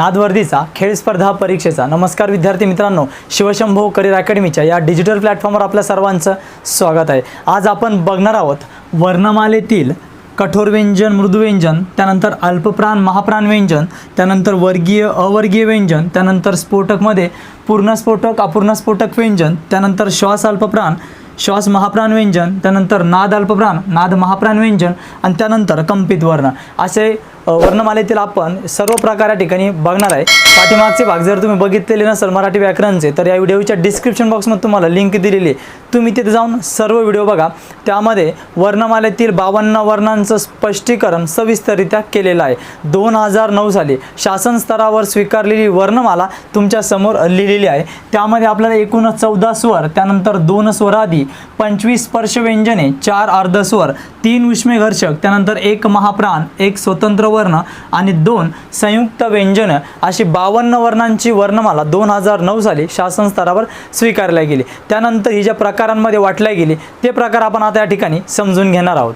नादवर्दीचा खेळ स्पर्धा परीक्षेचा. नमस्कार विद्यार्थी मित्रांनो शिवशंभो करिअर अकॅडमीच्या या डिजिटल प्लॅटफॉर्मवर आपल्या सर्वांचं स्वागत आहे. आज आपण बघणार आहोत वर्णमालेतील कठोर व्यंजन मृदुव्यंजन त्यानंतर अल्पप्राण महाप्राण व्यंजन त्यानंतर वर्गीय अवर्गीय व्यंजन त्यानंतर स्फोटकमध्ये पूर्ण स्फोटक अपूर्ण स्फोटक व्यंजन त्यानंतर श्वास अल्पप्राण श्वास महाप्राण व्यंजन त्यानंतर नाद अल्पप्राण नाद महाप्राण व्यंजन आणि त्यानंतर कंपित वर्ण. असे वर्णमालेतील आपण सर्व प्रकार या ठिकाणी बघणार आहे. पाठीमागचे भाग जर तुम्ही बघितलेले नसेल मराठी व्याकरणचे तर या व्हिडिओच्या डिस्क्रिप्शन बॉक्समध्ये तुम्हाला लिंक दिलेली आहे. तुम्ही तिथे जाऊन सर्व व्हिडिओ बघा. त्यामध्ये वर्णमालेतील बावन्न वर्णांचं स्पष्टीकरण सविस्तररित्या केलेलं आहे. दोन हजार नऊ साली शासन स्तरावर स्वीकारलेली वर्णमाला तुमच्यासमोर लिहिलेली आहे. त्यामध्ये आपल्याला एकूण चौदा स्वर त्यानंतर दोन स्वरादी पंचवीस स्पर्श व्यंजने चार अर्धस्वर तीन उष्मे घर्षक त्यानंतर एक महाप्राण एक स्वतंत्र वर्ण आणि दोन संयुक्त व्यंजनं अशी बावन्न वर्णांची वर्णमाला दोन हजार नऊ साली शासन स्तरावर स्वीकारल्या गेली. त्यानंतर ही ज्या प्रकारांमध्ये वाटल्या गेली ते प्रकार आपण आता या ठिकाणी समजून घेणार आहोत.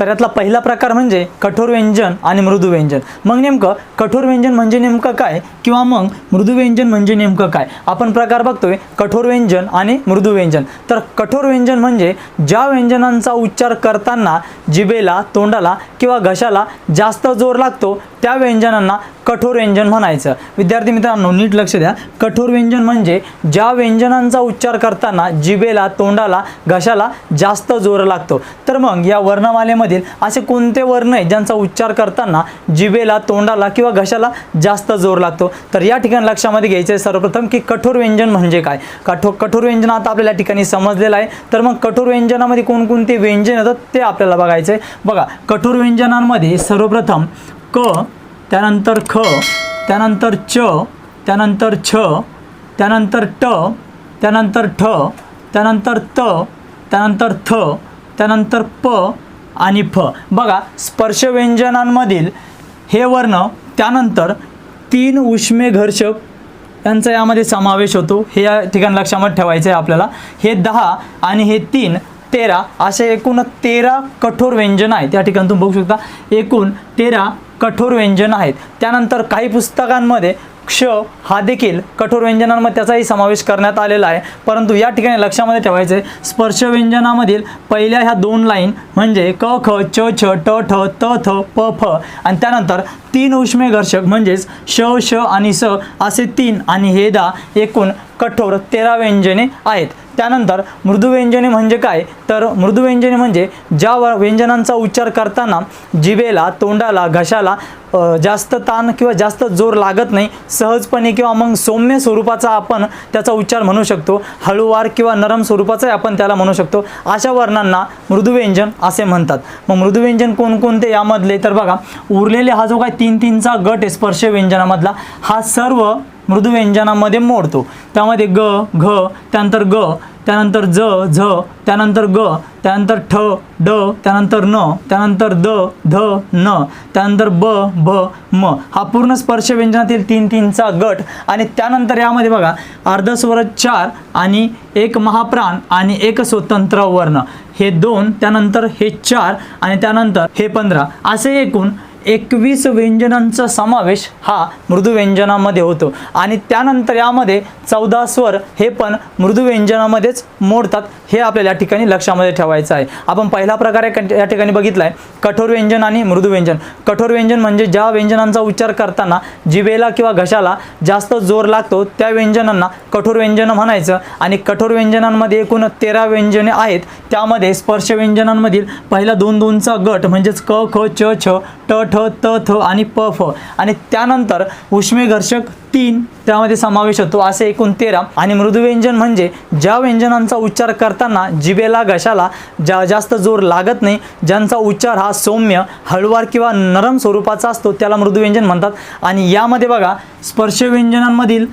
तर यातला पहिला प्रकार म्हणजे कठोर व्यंजन आणि मृदू व्यंजन. मग नेमकं कठोर व्यंजन म्हणजे नेमकं काय किंवा मग मृदू व्यंजन म्हणजे नेमकं काय? आपण प्रकार बघतोय कठोर व्यंजन आणि मृदू व्यंजन. तर कठोर व्यंजन म्हणजे ज्या व्यंजनांचा उच्चार करताना जिभेला तोंडाला किंवा घशाला जास्त जोर लागतो त्या व्यंजनांना कठोर व्यंजन म्हणायचं. विद्यार्थी मित्रांनो नीट लक्ष द्या. कठोर व्यंजन म्हणजे ज्या व्यंजनांचा उच्चार करताना जिबेला तोंडाला घशाला जास्त जोर लागतो. तर मग या वर्णमालेमधील असे कोणते वर्ण आहेत ज्यांचा उच्चार करताना जिबेला तोंडाला किंवा घशाला जास्त जोर लागतो? तर या ठिकाणी लक्षामध्ये घ्यायचं आहे सर्वप्रथम की कठोर व्यंजन म्हणजे काय? कठोर कठोर व्यंजन आता आपल्याला या ठिकाणी समजलेलं आहे. तर मग कठोर व्यंजनामध्ये कोणकोणते व्यंजन येतात ते आपल्याला बघायचं आहे बघा कठोर व्यंजनांमध्ये सर्वप्रथम क त्यानंतर ख त्यानंतर च त्यानंतर छ त्यानंतर ट त्यानंतर ठ त्यानंतर त त्यानंतर थ त्यानंतर प आणि फ. बघा स्पर्श व्यंजनांमधील हे वर्ण त्यानंतर तीन उष्मे घर्षक यांचा यामध्ये समावेश होतो. हे या ठिकाणी लक्षामध्ये ठेवायचं आहे आपल्याला. हे दहा आणि हे तीन तेरा असे एकूण तेरा कठोर व्यंजन आहेत. त्या ठिकाणी तुम्ही बघू शकता. एकूण तेरा कठोर व्यंजन आहेत. त्यानंतर काही पुस्तकांमध्ये क्ष हा देखील कठोर व्यंजनांमध्ये त्याचाही समावेश करण्यात आलेला आहे. परंतु या ठिकाणी लक्षामध्ये ठेवायचं आहे स्पर्श व्यंजनामधील पहिल्या ह्या दोन लाईन म्हणजे क ख च छ ट ठ त थ प फ आणि त्यानंतर तीन उष्मे घर्षक म्हणजेच श श आणि स असे तीन आणि हे दा एकूण कठोर तेरा व्यंजने आहेत. त्यानंतर मृदुव्यंजने म्हणजे काय? तर मृदुव्यंजने म्हणजे ज्या व- व्यंजनांचा उच्चार करताना जिभेला तोंडाला घशाला जास्त ताण किंवा जास्त जोर लागत नाही सहजपणे किंवा मग सौम्य स्वरूपाचा आपण त्याचा उच्चार म्हणू शकतो. हळूवार किंवा नरम स्वरूपाचाही आपण त्याला म्हणू शकतो. अशा वर्णांना मृदू व्यंजन असे म्हणतात. मग मृदुव्यंजन कोणकोणते यामधले? तर बघा उरलेले हा जो काय तीन तीनचा गट आहे स्पर्श व्यंजनामधला हा सर्व मृदुव्यंजनामध्ये मोडतो. त्यामध्ये ग घ त्यानंतर ग त्यानंतर ज झ त्यानंतर ग त्यानंतर ठ ड त्यानंतर न त्यानंतर द ध न त्यानंतर ब भ म. हा पूर्ण स्पर्श व्यंजनातील तीन तीनचा गट आणि त्यानंतर यामध्ये बघा अर्धस्वर चार आणि एक महाप्राण आणि एक स्वतंत्र वर्ण. हे दोन त्यानंतर हे चार आणि त्यानंतर हे पंधरा. असे एकूण एकवीस व्यंजनांचा समावेश हा मृदुव्यंजनामध्ये होतो. आणि त्यानंतर यामध्ये चौदा स्वर हे पण मृदुव्यंजनामध्येच मोडतात हे आपल्याला या ठिकाणी लक्षामध्ये ठेवायचं आहे. आपण पहिला प्रकारे कं- या ठिकाणी बघितला आहे कठोर व्यंजन आणि मृदुव्यंजन. कठोर व्यंजन म्हणजे ज्या व्यंजनांचा उच्चार करताना जिभेला किंवा घशाला जास्त जोर लागतो त्या व्यंजनांना कठोर व्यंजन म्हणायचं. आणि कठोर व्यंजनांमध्ये एकूण तेरा व्यंजने आहेत. त्यामध्ये स्पर्श व्यंजनांमधील पहिला दोन दोनचा गट म्हणजेच क ख च छ ट ठ त थ आणि प फ. आणि त्यानंतर उष्मे घर्षक तीन त्यामध्ये समावेश होतो. असे एकूण तेरा. आणि मृदुव्यंजन म्हणजे ज्या व्यंजनांचा उच्चार करताना जिभेला घशाला जा जास्त जोर लागत नाही ज्यांचा उच्चार हा सौम्य हळवार किंवा नरम स्वरूपाचा असतो त्याला मृदुव्यंजन म्हणतात. आणि यामध्ये बघा स्पर्श व्यंजनांमधील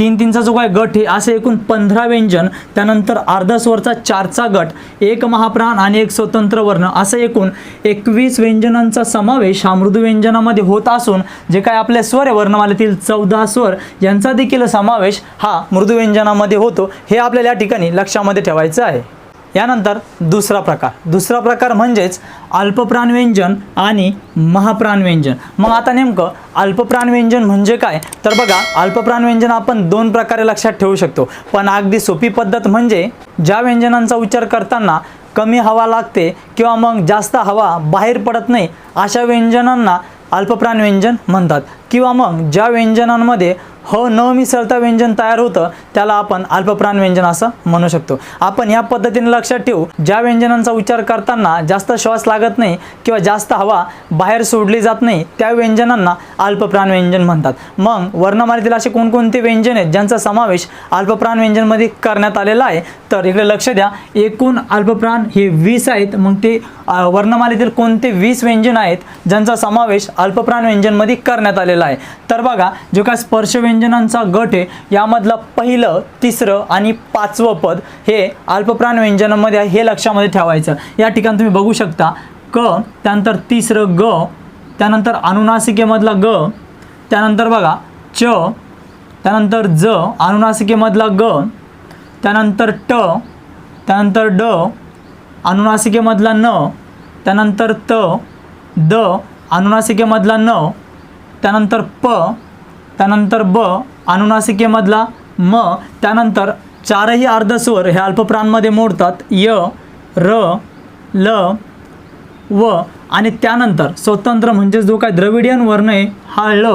तीन तीनचा जो काय गट आहे असे एकूण पंधरा व्यंजन त्यानंतर अर्धा स्वरचा चारचा गट एक महाप्राण आणि एक स्वतंत्र वर्ण असं एकूण एकवीस व्यंजनांचा समावेश हा मृदू व्यंजनामध्ये होत असून जे काय आपल्या स्वर आहे वर्णमालेतील चौदा स्वर यांचा देखील समावेश हा मृदू व्यंजनामध्ये होतो. हे आपल्याला या ठिकाणी लक्षामध्ये ठेवायचं आहे. यानंतर दुसरा प्रकार. दुसरा प्रकार म्हणजेच अल्पप्राण व्यंजन आणि महाप्राण व्यंजन मग आता नेमकं अल्पप्राण व्यंजन म्हणजे काय? तर बघा अल्पप्राण व्यंजन आपण दोन प्रकारे लक्षात ठेवू शकतो. पण अगदी सोपी पद्धत म्हणजे ज्या व्यंजनांचा उच्चार करताना कमी हवा लागते किंवा मग जास्त हवा बाहेर पडत नाही अशा व्यंजनांना अल्पप्राणव्यंजन म्हणतात. किंवा मग ज्या व्यंजनांमध्ये हो, ह न मिसळता व्यंजन तयार होतं त्याला आपण अल्पप्राण व्यंजन असं म्हणू शकतो. आपण या पद्धतीने लक्षात ठेवू ज्या व्यंजनांचा उच्चार करताना जास्त श्वास लागत नाही किंवा जास्त हवा बाहेर सोडली जात नाही त्या व्यंजनांना अल्पप्राण व्यंजन म्हणतात. मग वर्णमालेतील असे कोणकोणते व्यंजन आहेत ज्यांचा समावेश अल्पप्राण व्यंजनमध्ये करण्यात आलेला आहे? तर इकडे लक्ष द्या. एकूण अल्पप्राण हे वीस आहेत. मग ते वर्णमालेतील कोणते वीस व्यंजन आहेत ज्यांचा समावेश अल्पप्राण व्यंजनमध्ये करण्यात आलेला आहे? तर बघा जो काय स्पर्श व्यंजन व्यंजनांचा गट आहे. यामधलं पहिलं तिसरं आणि पाचवं पद हे अल्पप्राण व्यंजनामध्ये आहे हे लक्षामध्ये ठेवायचं. या ठिकाणी तुम्ही बघू शकता क त्यानंतर तिसरं ग त्यानंतर अनुनासिकेमधला ग त्यानंतर बघा च त्यानंतर ज अनुनासिकेमधला ग त्यानंतर ट त्यानंतर ड अनुनासिकेमधला न त्यानंतर त द अनुनासिकेमधला न त्यानंतर प त्यानंतर ब अनुनासिकेमधला म त्यानंतर चारही अर्धस्वर हे अल्पप्राणमध्ये मोडतात. य र ल व आणि त्यानंतर स्वतंत्र म्हणजेच जो काय द्रविडियन वर्ण आहे हा ळ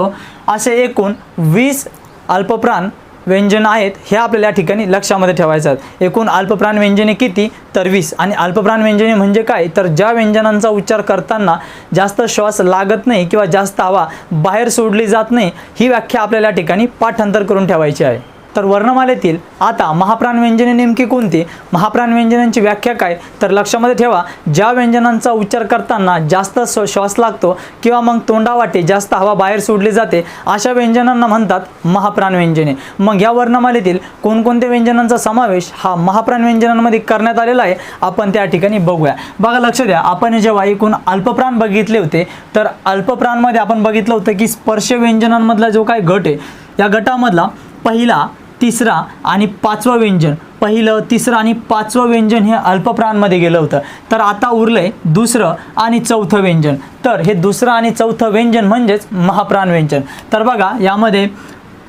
असे एकूण वीस अल्पप्राण व्यंजन आहेत हे आपल्याला या ठिकाणी लक्षामध्ये ठेवायचं आहेत एकूण अल्पप्राण व्यंजने किती? तर वीस. आणि अल्पप्राण व्यंजने म्हणजे काय? तर ज्या व्यंजनांचा उच्चार करताना जास्त श्वास लागत नाही किंवा जास्त हवा बाहेर सोडली जात नाही ही व्याख्या आपल्याला या ठिकाणी पाठांतर करून ठेवायची आहे. तर वर्णमालेतील आता महाप्राण व्यंजने नेमकी कोणती? महाप्राण व्यंजनांची व्याख्या काय? तर लक्षामध्ये ठेवा ज्या व्यंजनांचा उच्चार करताना जास्त श्वास लागतो किंवा मग तोंडावाटे जास्त हवा बाहेर सोडली जाते अशा व्यंजनांना म्हणतात महाप्राण व्यंजने. मग या वर्णमालेतील कोणकोणत्या व्यंजनांचा समावेश हा महाप्राण व्यंजनांमध्ये करण्यात आलेला आहे आपण त्या ठिकाणी बघूया. बघा लक्ष द्या आपण जेव्हा एकूण अल्पप्राण बघितले होते तर अल्पप्राणमध्ये आपण बघितलं होतं की स्पर्श व्यंजनांमधला जो काय गट आहे या गटामधला पहिला तिसरा आणि पाचवं व्यंजन. पहिलं तिसरं आणि पाचवं व्यंजन हे अल्पप्राणमध्ये गेलं होतं. तर आता उरलंय दुसरं आणि चौथं व्यंजन. तर हे दुसरं आणि चौथं व्यंजन म्हणजेच महाप्राण व्यंजन. तर बघा यामध्ये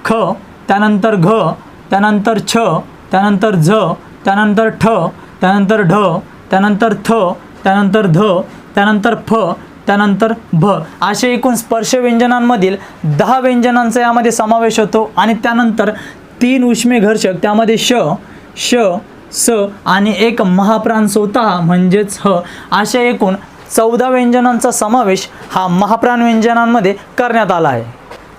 ख त्यानंतर घ त्यानंतर छ त्यानंतर झ त्यानंतर ठ त्यानंतर ढ त्यानंतर थ त्यानंतर ध त्यानंतर फ त्यानंतर भ. असे एकूण स्पर्श व्यंजनांमधील दहा व्यंजनांचा यामध्ये समावेश होतो आणि त्यानंतर तीन उष्मे घर्षक त्यामध्ये श श स आणि एक महाप्राण स्वतः म्हणजेच ह. अशा एकूण चौदा व्यंजनांचा समावेश हा महाप्राण व्यंजनांमध्ये करण्यात आला आहे.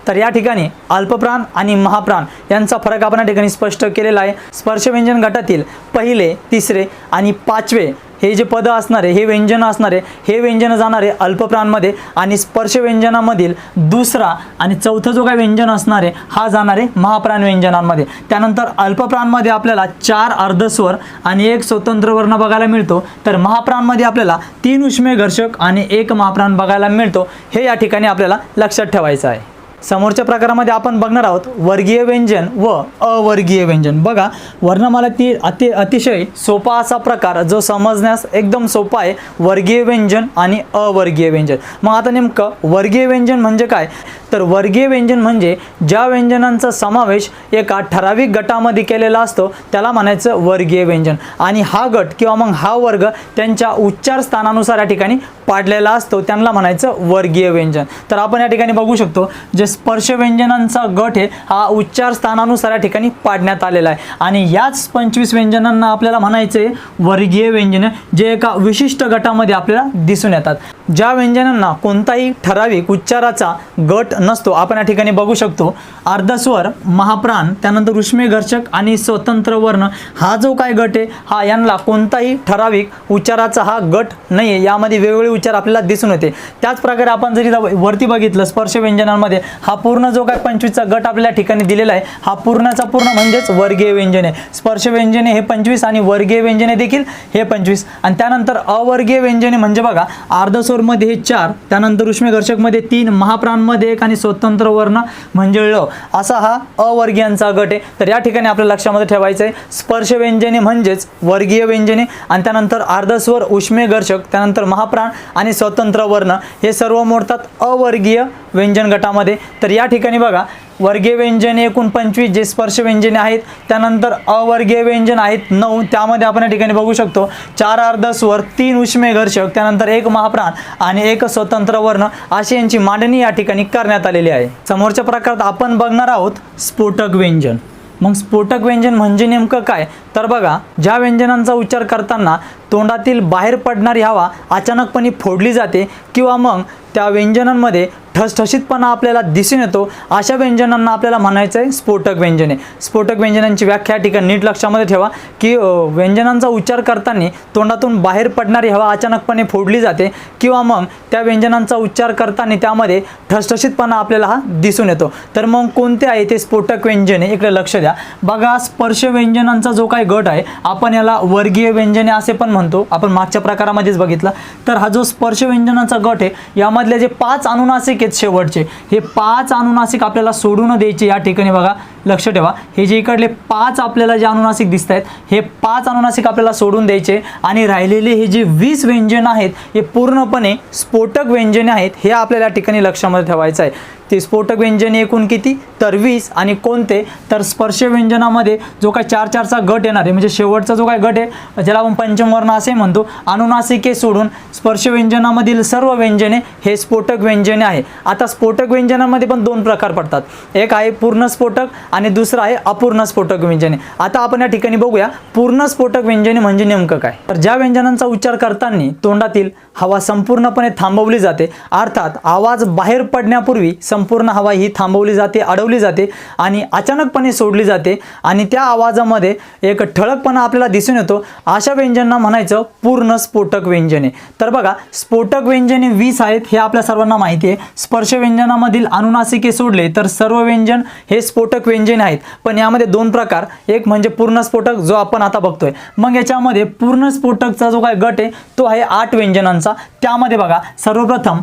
तर या ठिकाणी अल्पप्राण आणि महाप्राण यांचा फरक आपण या ठिकाणी स्पष्ट केलेला आहे. स्पर्श व्यंजन गटातील पहिले तिसरे आणि पाचवे हे जे पदं असणारे हे व्यंजन असणारे हे व्यंजन जाणारे अल्पप्राणमध्ये आणि स्पर्श व्यंजनामधील दुसरा आणि चौथं जो काय व्यंजन असणारे हा जाणारे महाप्राण व्यंजनांमध्ये. त्यानंतर अल्पप्राणमध्ये आपल्याला चार अर्धस्वर आणि एक स्वतंत्र वर्ण बघायला मिळतो. तर महाप्राणमध्ये आपल्याला तीन उष्मे घर्षक आणि एक महाप्राण बघायला मिळतो. हे या ठिकाणी आपल्याला लक्षात ठेवायचं आहे. समोरच्या प्रकारामध्ये आपण बघणार आहोत वर्गीय व्यंजन व अवर्गीय व्यंजन. बघा वर्णमालातील अति अतिशय सोपा असा प्रकार जो समजण्यास एकदम सोपा आहे वर्गीय व्यंजन आणि अवर्गीय व्यंजन. मग आता नेमकं वर्गीय व्यंजन म्हणजे काय? तर वर्गीय व्यंजन म्हणजे ज्या व्यंजनांचा समावेश एका ठराविक गटामध्ये केलेला असतो त्याला म्हणायचं वर्गीय व्यंजन. आणि हा गट किंवा मग हा वर्ग त्यांच्या उच्चार स्थानानुसार या ठिकाणी पाडलेला असतो त्यांना म्हणायचं वर्गीय व्यंजन. तर आपण या ठिकाणी बघू शकतो जे स्पर्श व्यंजनांचा गट आहे हा उच्चार स्थानानुसार या ठिकाणी पाडण्यात आलेला आहे. आणि याच पंचवीस व्यंजनांना आपल्याला म्हणायचे वर्गीय व्यंजन जे एका विशिष्ट गटामध्ये आपल्याला दिसून येतात. ज्या व्यंजनांना कोणताही ठराविक उच्चाराचा गट नसतो आपण या ठिकाणी बघू शकतो. अर्धस्वर महाप्राण त्यानंतर उष्मेघर्षक आणि स्वतंत्र वर्ण हा जो काय गट आहे हा यांना कोणताही ठराविक उच्चाराचा हा गट नाही आहे यामध्ये वेगवेगळे उच्चार आपल्याला दिसून येते. त्याच प्रकारे आपण जरी वरती बघितलं स्पर्श व्यंजनांमध्ये हा पूर्ण जो काय पंचवीसचा गट आपल्या ठिकाणी दिलेला आहे हा पूर्णचा पूर्ण म्हणजेच वर्गीय व्यंजने स्पर्श व्यंजने हे पंचवीस आणि वर्गीय व्यंजने देखील हे पंचवीस. आणि त्यानंतर अवर्गीय व्यंजने म्हणजे बघा अर्धस्वर कठोरमध्ये चार त्यानंतर उष्मेघर्षकमध्ये तीन महाप्राणमध्ये एक आणि स्वतंत्र वर्ण म्हणजे ळ असा हा अवर्गीयांचा गट आहे. तर या ठिकाणी आपल्या लक्षामध्ये ठेवायचं आहे स्पर्श व्यंजने म्हणजेच वर्गीय व्यंजने आणि त्यानंतर अर्धस्वर उष्मेघर्षक त्यानंतर महाप्राण आणि स्वतंत्र वर्ण हे सर्व मोडतात अवर्गीय व्यंजन गटामध्ये. तर या ठिकाणी बघा वर्गीय व्यंजने एकूण पंचवीस जे स्पर्श व्यंजने आहेत त्यानंतर अवर्गीय व्यंजन आहेत नऊ. त्यामध्ये आपण या ठिकाणी बघू शकतो चार अर्धस्वर तीन उष्मे घर्षक त्यानंतर एक महाप्राण आणि एक स्वतंत्र वर्ण अशी यांची मांडणी या ठिकाणी करण्यात आलेली आहे. समोरच्या प्रकारात आपण बघणार आहोत स्फोटक व्यंजन. मग स्फोटक व्यंजन म्हणजे नेमकं काय? तर बघा ज्या व्यंजनांचा उच्चार करताना तोंडातील बाहेर पडणारी हवा अचानकपणे फोडली जाते किंवा मग त्या व्यंजनांमध्ये ठसठशीतपणा आपल्याला दिसून येतो. अशा व्यंजनांना आपल्याला म्हणायचं आहे स्फोटक व्यंजने. स्फोटक व्यंजनांची व्याख्या या ठिकाणी नीट लक्षामध्ये ठेवा की व्यंजनांचा उच्चार करताना तोंडातून बाहेर पडणारी हवा अचानकपणे फोडली जाते किंवा मग त्या व्यंजनांचा उच्चार करताना त्यामध्ये ठसठशीतपणा आपल्याला हा दिसून येतो. तर मग कोणते आहे ते स्फोटक व्यंजने? इकडे लक्ष द्या. बघा स्पर्श व्यंजनांचा जो काही गट आहे आपण याला वर्गीय व्यंजने असे पण म्हणतो. आपण मागच्या प्रकारामध्येच बघितलं. तर हा जो स्पर्श व्यंजनाचा गट आहे यामधले जे पाच अनुनासिक आहेत शेवटचे. हे पाच अनुनासिक आपल्याला सोडून द्यायचे या ठिकाणी बघा. लक्ष ठेवा. हे जे इकडले पाच आपल्याला जे अनुनासिक दिसत आहेत हे पाच अनुनासिक आपल्याला सोडून द्यायचे आणि राहिलेले हे जे वीस व्यंजन आहेत हे पूर्णपणे स्फोटक व्यंजने आहेत हे आपल्याला या ठिकाणी लक्षामध्ये ठेवायचं आहे. ते स्फोटक व्यंजने एकूण किती? तर वीस. आणि कोणते? तर स्पर्श व्यंजनामध्ये जो काय चार चारचा गट येणार आहे म्हणजे शेवटचा जो काय गट आहे ज्याला आपण पंचमवर्ण असे म्हणतो अनुनासिके सोडून स्पर्श व्यंजनामधील सर्व व्यंजने हे स्फोटक व्यंजने आहे. आता स्फोटक व्यंजनामध्ये पण दोन प्रकार पडतात. एक आहे पूर्ण स्फोटक आणि दुसरं आहे अपूर्ण स्फोटक व्यंजने. आता आपण या ठिकाणी बघूया पूर्ण स्फोटक व्यंजने म्हणजे नेमकं काय? तर ज्या व्यंजनांचा उच्चार करताना तोंडातील हवा संपूर्णपणे थांबवली जाते अर्थात आवाज बाहेर पडण्यापूर्वी संपूर्ण हवा ही थांबवली जाते अडवली जाते आणि अचानकपणे सोडली जाते आणि त्या आवाजामध्ये एक ठळकपणा आपल्याला दिसून येतो. अशा व्यंजनांना म्हणायचं पूर्ण स्फोटक व्यंजने. तर बघा स्फोटक व्यंजने वीस आहेत हे आपल्या सर्वांना माहिती आहे. स्पर्श व्यंजनामधील अनुनासिके सोडले तर सर्व व्यंजन हे स्फोटक व्यंजन म्हणजे आहेत पण यामध्ये दोन प्रकार. एक म्हणजे पूर्ण स्फोटक जो आपण आता बघतोय. मग याच्यामध्ये पूर्ण स्फोटकचा जो काय गट आहे तो आहे आठ व्यंजनांचा. त्यामध्ये बघा सर्वप्रथम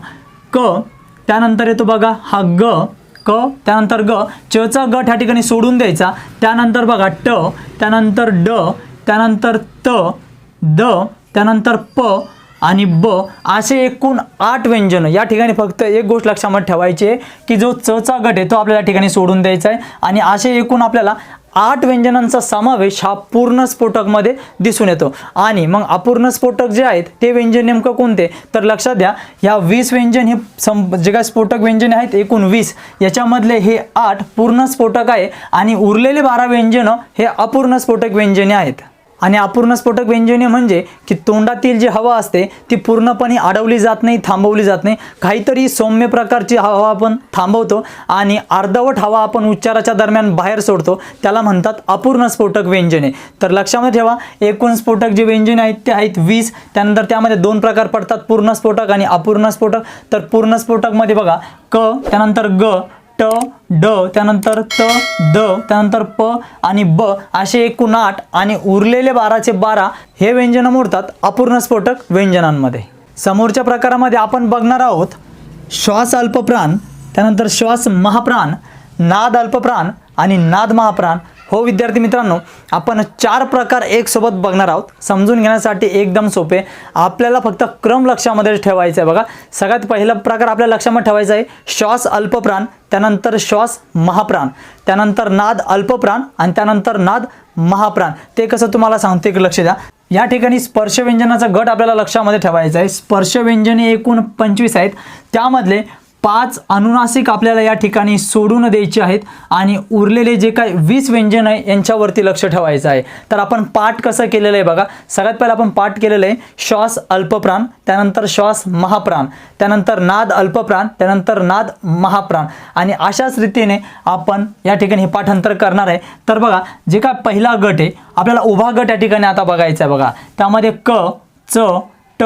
क त्यानंतर येतो बघा हा ग क त्यानंतर ग. चचा गट ह्या ठिकाणी सोडून द्यायचा. त्यानंतर बघा ट त्यानंतर ड त्यानंतर त द त्यानंतर प आणि ब असे एकूण आठ व्यंजनं. या ठिकाणी फक्त एक गोष्ट लक्षामध्ये ठेवायची आहे की जो चचा गट आहे तो आपल्याला ठिकाणी सोडून द्यायचा आहे. आणि असे एकूण आपल्याला आठ व्यंजनांचा समावेश हा पूर्ण स्फोटकमध्ये दिसून येतो. आणि मग अपूर्ण स्फोटक जे आहेत ते व्यंजन नेमकं कोणते? तर लक्षात द्या ह्या वीस व्यंजन हे सं जे काय स्फोटक व्यंजने आहेत एकूण वीस. याच्यामधले हे आठ पूर्ण स्फोटक आहे आणि उरलेले बारा व्यंजनं हे अपूर्ण स्फोटक व्यंजने आहेत. आणि अपूर्ण स्फोटक व्यंजने म्हणजे की तोंडातील जी हवा असते ती पूर्णपणे अडवली जात नाही थांबवली जात नाही. काहीतरी सौम्य प्रकारची हवा आपण थांबवतो आणि अर्धवट हवा आपण उच्चाराच्या दरम्यान बाहेर सोडतो. त्याला म्हणतात अपूर्ण स्फोटक व्यंजने. तर लक्षामध्ये ठेवा एकूण स्फोटक जे व्यंजने आहेत ते आहेत वीस. त्यानंतर त्यामध्ये दोन प्रकार पडतात पूर्ण स्फोटक आणि अपूर्ण स्फोटक. तर पूर्ण स्फोटकमध्ये बघा क त्यानंतर ग ट ड त्यानंतर त द त्यानंतर प आणि ब असे एकूण आठ आणि उरलेले बाराचे बारा हे व्यंजनं मोडतात अपूर्ण स्फोटक व्यंजनांमध्ये. समोरच्या प्रकारामध्ये आपण बघणार आहोत श्वास अल्पप्राण त्यानंतर श्वास महाप्राण नाद अल्पप्राण आणि नाद महाप्राण. हो विद्यार्थी मित्रांनो आपण चार प्रकार एकसोबत बघणार आहोत. समजून घेण्यासाठी एकदम सोपे. आपल्याला फक्त क्रम लक्षामध्ये ठेवायचा आहे बघा. सगळ्यात पहिला प्रकार आपल्या लक्षामध्ये ठेवायचा आहे. श्वास अल्पप्राण त्यानंतर श्वास महाप्राण त्यानंतर नाद अल्पप्राण आणि त्यानंतर नाद महाप्राण. ते कसं तुम्हाला सांगते एक लक्ष द्या. या ठिकाणी स्पर्श व्यंजनाचा गट आपल्याला लक्षामध्ये ठेवायचा आहे. स्पर्शव्यंजने एकूण पंचवीस आहेत. त्यामधले पाच अनुनासिक आपल्याला या ठिकाणी सोडून द्यायचे आहेत आणि उरलेले जे काही वीस व्यंजन आहे यांच्यावरती लक्ष ठेवायचं आहे. तर आपण पाठ कसं केलेलं आहे बघा. सगळ्यात पहिला आपण पाठ केलेलं आहे श्वास अल्पप्राण त्यानंतर श्वास महाप्राण त्यानंतर नाद अल्पप्राण त्यानंतर नाद महाप्राण. आणि अशाच रीतीने आपण या ठिकाणी हे पाठांतर करणार आहे. तर बघा जे काय पहिला गट आहे आपल्याला उभा गट या ठिकाणी आता बघायचा आहे बघा. त्यामध्ये क च ट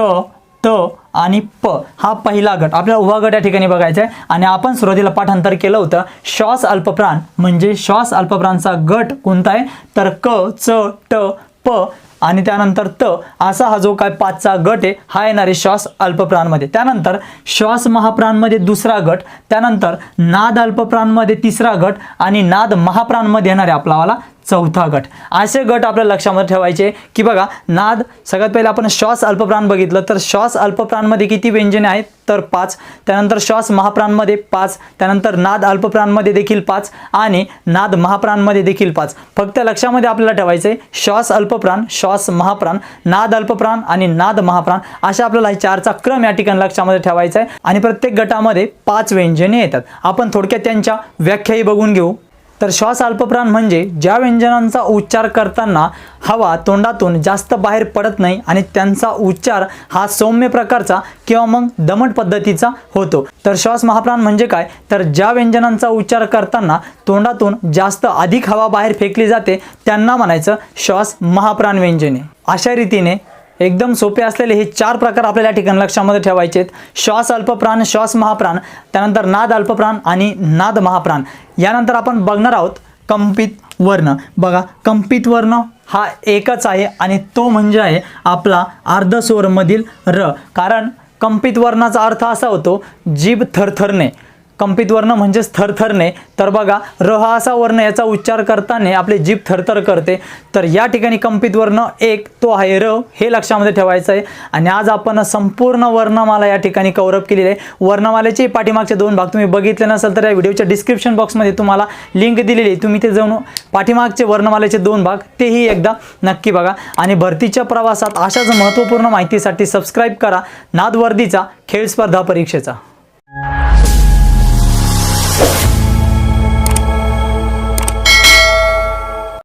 त आणि प हा पहिला गट. आपल्याला उभा गट या ठिकाणी बघायचा आहे आणि आपण सुरुवातीला पाठांतर केलं होतं. श्वास अल्पप्राण म्हणजे श्वास अल्पप्राणचा गट कोणता आहे? तर क च ट प आणि त्यानंतर त. असा हा जो काय पाचचा गट आहे हा येणार आहे श्वास अल्पप्राणमध्ये. त्यानंतर श्वास महाप्राणमध्ये दुसरा गट. त्यानंतर नाद अल्पप्राणमध्ये तिसरा गट. आणि नाद महाप्राणमध्ये येणार आहे आपलावाला चौथा गट. असे गट आपल्या लक्षामध्ये ठेवायचे की बघा नाद सगळ्यात पहिले आपण श्वास अल्पप्राण बघितलं तर श्वास अल्पप्राणमध्ये किती व्यंजने आहेत? तर पाच. त्यानंतर श्वास महाप्राणमध्ये पाच. त्यानंतर नाद अल्पप्राणमध्ये देखील पाच आणि नाद महाप्राणमध्ये देखील पाच. फक्त लक्षामध्ये आपल्याला ठेवायचे श्वास अल्पप्राण श्वास महाप्राण नाद अल्पप्राण आणि नाद महाप्राण अशा आपल्याला चारचा क्रम या ठिकाणी लक्षामध्ये ठेवायचा आहे आणि प्रत्येक गटामध्ये पाच व्यंजने येतात. आपण थोडक्यात त्यांच्या व्याख्याही बघून घेऊ. तर श्वास अल्पप्राण म्हणजे ज्या व्यंजनांचा उच्चार करताना हवा तोंडातून जास्त बाहेर पडत नाही आणि त्यांचा उच्चार हा सौम्य प्रकारचा किंवा मग दमट पद्धतीचा होतो. तर श्वास महाप्राण म्हणजे काय? तर ज्या व्यंजनांचा उच्चार करताना तोंडातून जास्त अधिक हवा बाहेर फेकली जाते त्यांना म्हणायचं श्वास महाप्राण व्यंजने. अशा रीतीने एकदम सोपे असलेले हे चार प्रकार आपल्याला या ठिकाणी लक्षामध्ये ठेवायचे आहेत. श्वास अल्पप्राण श्वास महाप्राण त्यानंतर नाद अल्पप्राण आणि नाद महाप्राण. यानंतर आपण बघणार आहोत कंपित वर्ण. बघा कंपित वर्ण हा एकच आहे आणि तो म्हणजे आहे आपला अर्धस्वरमधील र. कारण कंपित वर्णाचा अर्थ असा होतो जीभ थरथरणे. कंपित वर्ण म्हणजेच थरथरणे. तर बघा र हा असा वर्ण याचा उच्चार करताना आपले जीभ थरथर करते. तर या ठिकाणी कंपित वर्ण एक तो आहे र हे लक्षामध्ये ठेवायचं आहे. आणि आज आपण संपूर्ण वर्णमाला या ठिकाणी कव्हरअप केलेली आहे. वर्णमालेचे पाठीमागचे दोन भाग तुम्ही बघितले नसेल तर या व्हिडिओच्या डिस्क्रिप्शन बॉक्समध्ये तुम्हाला लिंक दिलेली आहे. तुम्ही ते जाऊन पाठीमागचे वर्णमालेचे दोन भाग तेही एकदा नक्की बघा. आणि भरतीच्या प्रवासात अशाच महत्त्वपूर्ण माहितीसाठी सबस्क्राईब करा. नादवर्दीचा खेळ स्पर्धा परीक्षेचा.